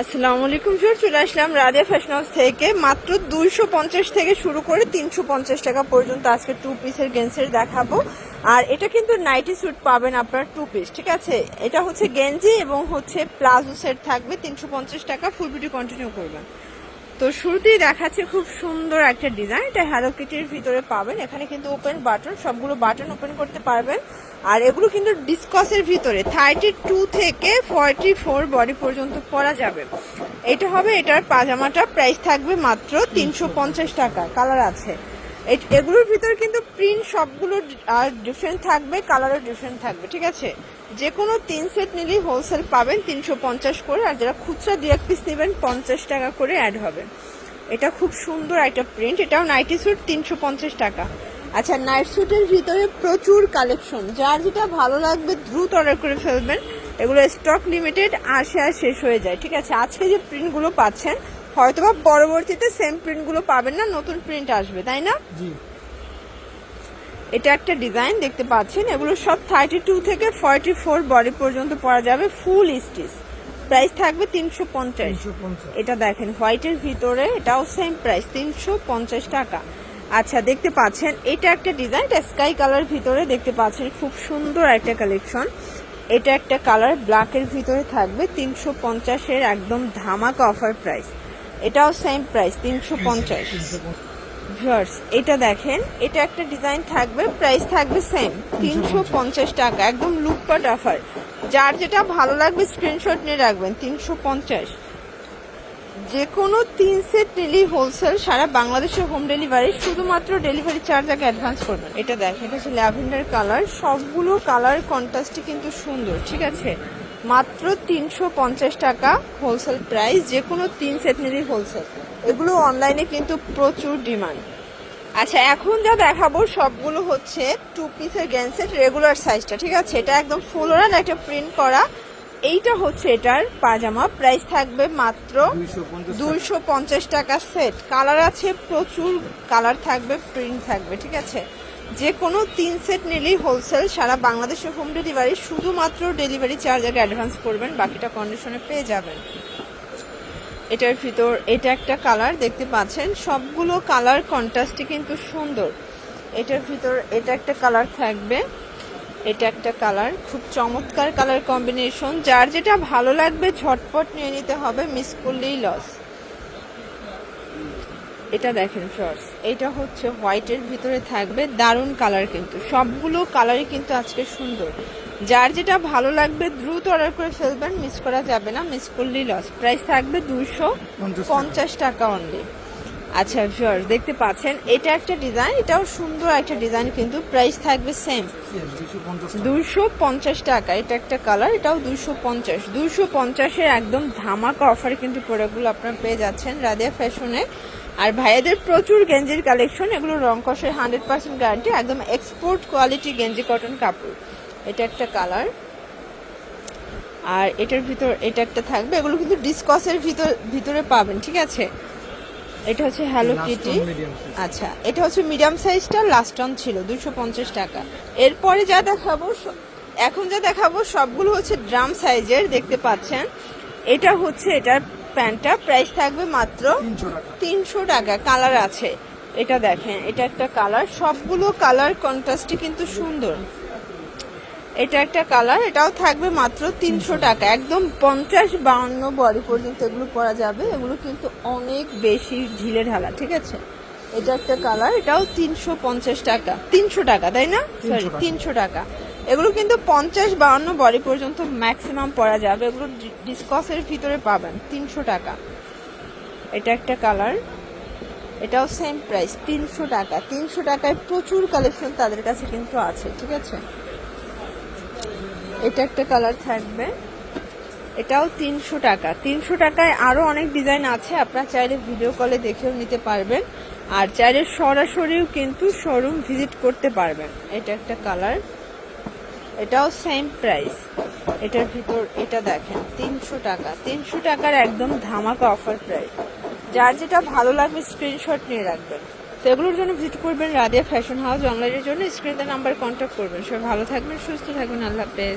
আসসালামু আলাইকুম স্যার চলে আসলাম রাজিয়া ফ্যাশন হাউস থেকে। মাত্র দুইশো পঞ্চাশ থেকে শুরু করে তিনশো পঞ্চাশ টাকা পর্যন্ত আজকে টু পিসের গেঞ্জের দেখাবো। আর এটা কিন্তু নাইটি স্যুট পাবেন আপনার টু পিস ঠিক আছে? এটা হচ্ছে গেঞ্জি এবং হচ্ছে প্লাজো সেট থাকবে। তিনশো পঞ্চাশ টাকা ফুল বিউটি কন্টিনিউ করবেন। তো শুরুতেই দেখাচ্ছে খুব সুন্দর একটা ডিজাইন। এটা হ্যালো কিটির ভিতরে পাবেন। এখানে কিন্তু ওপেন বাটন সবগুলো বাটন ওপেন করতে পারবেন। আর এগুলো কিন্তু ডিসকসের ভিতরে থার্টি টু থেকে ফর্টি ফোর বডি পর্যন্ত পরা যাবে। এটা হবে, এটার পাজামাটা প্রাইস থাকবে মাত্র তিনশো পঞ্চাশ টাকা। কালার আছে। এগুলোর ভিতর কিন্তু প্রিন্ট সবগুলো ডিফারেন্ট থাকবে কালারও ডিফারেন্ট থাকবে, ঠিক আছে? যে কোনো তিন সেট নিলেই হোলসেল পাবেন তিনশো পঞ্চাশ করে, আর যারা খুচরা দু এক পিস নেবেন পঞ্চাশ টাকা করে অ্যাড হবে। এটা খুব সুন্দর একটা প্রিন্ট এটাও নাইটি স্যুট তিনশো পঞ্চাশ টাকা। আচ্ছা নাইট স্যুটের ভিতরে প্রচুর কালেকশন যার যেটা ভালো লাগবে, দ্রুত অর্ডার করে ফেলবেন। এগুলো স্টক লিমিটেড আসে আর শেষ হয়ে যায়, ঠিক আছে? আজকে যে প্রিন্টগুলো পাচ্ছেন হয়তোবা পরবর্তীতে সেম প্রিন্টগুলো পাবেন না নতুন প্রিন্ট আসবে তাই না? জি। এটা একটা ডিজাইন দেখতে পাচ্ছেন। এগুলো সব থার্টি টু থেকে ফর্টি ফোর বডি পর্যন্ত পরা যাবে ফুল স্টিচ প্রাইস থাকবে তিনশো পঞ্চাশ। এটা দেখেন হোয়াইটের ভিতরে এটাও সেম প্রাইস তিনশো পঞ্চাশ টাকা। আচ্ছা দেখতে পাচ্ছেন এটা একটা ডিজাইন এটা স্কাই কালার ভিতরে দেখতে পাচ্ছেন খুব সুন্দর একটা কালেকশন এটা একটা কালার ব্ল্যাকের ভিতরে থাকবে তিনশো পঞ্চাশের একদম ধামাকা অফার প্রাইস এটাও সেম প্রাইস তিনশো পঞ্চাশ। এটা দেখেন, এটা একটা ডিজাইন থাকবে প্রাইস থাকবে সেম তিনশো পঞ্চাশ টাকা, একদম লুকপাট অফার যার যেটা ভালো লাগবে স্ক্রিনশট নিয়ে রাখবেন, তিনশো পঞ্চাশ। যে কোনো তিন সেট নিলেই হোলসেল সারা বাংলাদেশে হোম ডেলিভারি শুধুমাত্র ডেলিভারি চার্জ আগে অ্যাডভান্স করবেন। এটা দেখেন, এটা হচ্ছে ল্যাভেন্ডার কালার সবগুলো কালার কন্ট্রাস্টই কিন্তু সুন্দর, ঠিক আছে? মাত্র তিনশো পঞ্চাশ টাকা হোলসেল প্রাইস যে কোনো তিন সেট নিলেই হোলসেল এগুলো অনলাইনে কিন্তু প্রচুর ডিমান্ড আচ্ছা এখন যা দেখাবো সবগুলো হচ্ছে টু পিসের গ্যান্সেট রেগুলার সাইজটা ঠিক আছে? এটা একদম ফুল ওরান একটা প্রিন্ট করা। এইটা হচ্ছে এটার পাজামা। প্রাইস থাকবে মাত্র দুইশো পঞ্চাশ দুইশো পঞ্চাশ টাকা সেট কালার আছে প্রচুর কালার থাকবে প্রিন্ট থাকবে ঠিক আছে? যে কোনো তিন সেট নিলেই হোলসেল সারা বাংলাদেশে হোম ডেলিভারি শুধুমাত্র ডেলিভারি চার্জ আগে অ্যাডভান্স করবেন, বাকিটা কন্ডিশনে পেয়ে যাবেন। এটার ভিতর, এটা একটা কালার দেখতে পাচ্ছেন? সবগুলো কালার কন্ট্রাস্টই কিন্তু সুন্দর। এটার ভিতর এটা একটা কালার থাকবে, এটা একটা কালার খুব চমৎকার কালার কম্বিনেশন যার যেটা ভালো লাগবে, ঝটপট নিয়ে নিতে হবে মিস করলেই লস এটা দেখেন শর্টস এটা হচ্ছে হোয়াইটের ভিতরে থাকবে দারুণ কালার কিন্তু। সবগুলো কালারই কিন্তু আজকে সুন্দর। যার যেটা ভালো লাগবে দ্রুত অর্ডার করে ফেলবেন মিস করা যাবে না মিস করলেই লস প্রাইস থাকবে দুইশো পঞ্চাশ টাকা। অনলি আচ্ছা ভিউয়ার্স দেখতে পাচ্ছেন এটা একটা ডিজাইন এটাও সুন্দর একটা ডিজাইন কিন্তু প্রাইস থাকবে সেম দুইশো পঞ্চাশ টাকা। এটা একটা কালার এটাও দুইশো পঞ্চাশ। দুইশো পঞ্চাশের একদম ধামাকা অফারে কিন্তু প্রোডাক্টগুলো আপনারা পেয়ে যাচ্ছেন রাদিয়া ফ্যাশনে আর ভাইয়াদের প্রচুর গেঞ্জির কালেকশন এগুলো রং কষের হান্ড্রেড পার্সেন্ট গ্যারান্টি একদম এক্সপোর্ট কোয়ালিটি গেঞ্জি কটন কাপড়। এটা একটা কালার আর এটার ভিতর এটা একটা থাকবে এগুলো কিন্তু ডিসকসের ভিতর ভিতরে পাবেন ঠিক আছে? এটা হচ্ছে হ্যালো কিটি। আচ্ছা এটা হচ্ছে মিডিয়াম সাইজটা লাস্ট অন ছিল দুশো পঞ্চাশ টাকা। এরপরে যা দেখাবো এখন যা দেখাবো সবগুলো হচ্ছে ড্রাম সাইজের দেখতে পাচ্ছেন। এটা হচ্ছে এটার প্যান্টটা প্রাইস থাকবে মাত্র তিনশো টাকা। কালার আছে। এটা দেখেন এটা একটা কালার। সবগুলো কালার কন্ট্রাস্টই কিন্তু সুন্দর। এটা একটা কালার এটাও থাকবে মাত্র তিনশো টাকা। একদম পঞ্চাশ বাউন্ন বডি পর্যন্ত এগুলো পরা যাবে। এগুলো কিন্তু অনেক বেশি ঢিলে ঢালা ঠিক আছে? এটা একটা কালার এটাও তিনশো পঞ্চাশ টাকা। তিনশো টাকা তাই না? সরি তিনশো টাকা। এগুলো কিন্তু পঞ্চাশ বাউন্ন বডি পর্যন্ত ম্যাক্সিমাম পরা যাবে। এগুলো ডিসকসের ভিতরে পাবেন। তিনশো টাকা। এটা একটা কালার এটাও সেম প্রাইস তিনশো টাকা। তিনশো টাকায় প্রচুর কালেকশন তাদের কাছে কিন্তু আছে, ঠিক আছে? এটা একটা কালার থাকবে। এটাও তিনশো টাকা। তিনশো টাকায় আরও অনেক ডিজাইন আছে, আপনারা চাইলে ভিডিও কলে দেখেও নিতে পারবেন। আর চাইলে সরাসরিও কিন্তু শোরুম ভিজিট করতে পারবেন। এটা একটা কালার এটাও সেম প্রাইস এটার ভিতর, এটা দেখেন, তিনশো টাকা। তিনশো টাকার একদম ধামাকা অফার প্রাইস যার যেটা ভালো লাগবে স্ক্রিনশট নিয়ে রাখবেন। সেগুলোর জন্য ভিজিট করবেন রাদিয়া ফ্যাশন হাউস অনলাইনের জন্য। স্ক্রিনের নাম্বার কন্ট্যাক্ট করবেন। সবাই ভালো থাকবেন, সুস্থ থাকবেন। আল্লাহ হাফেজ।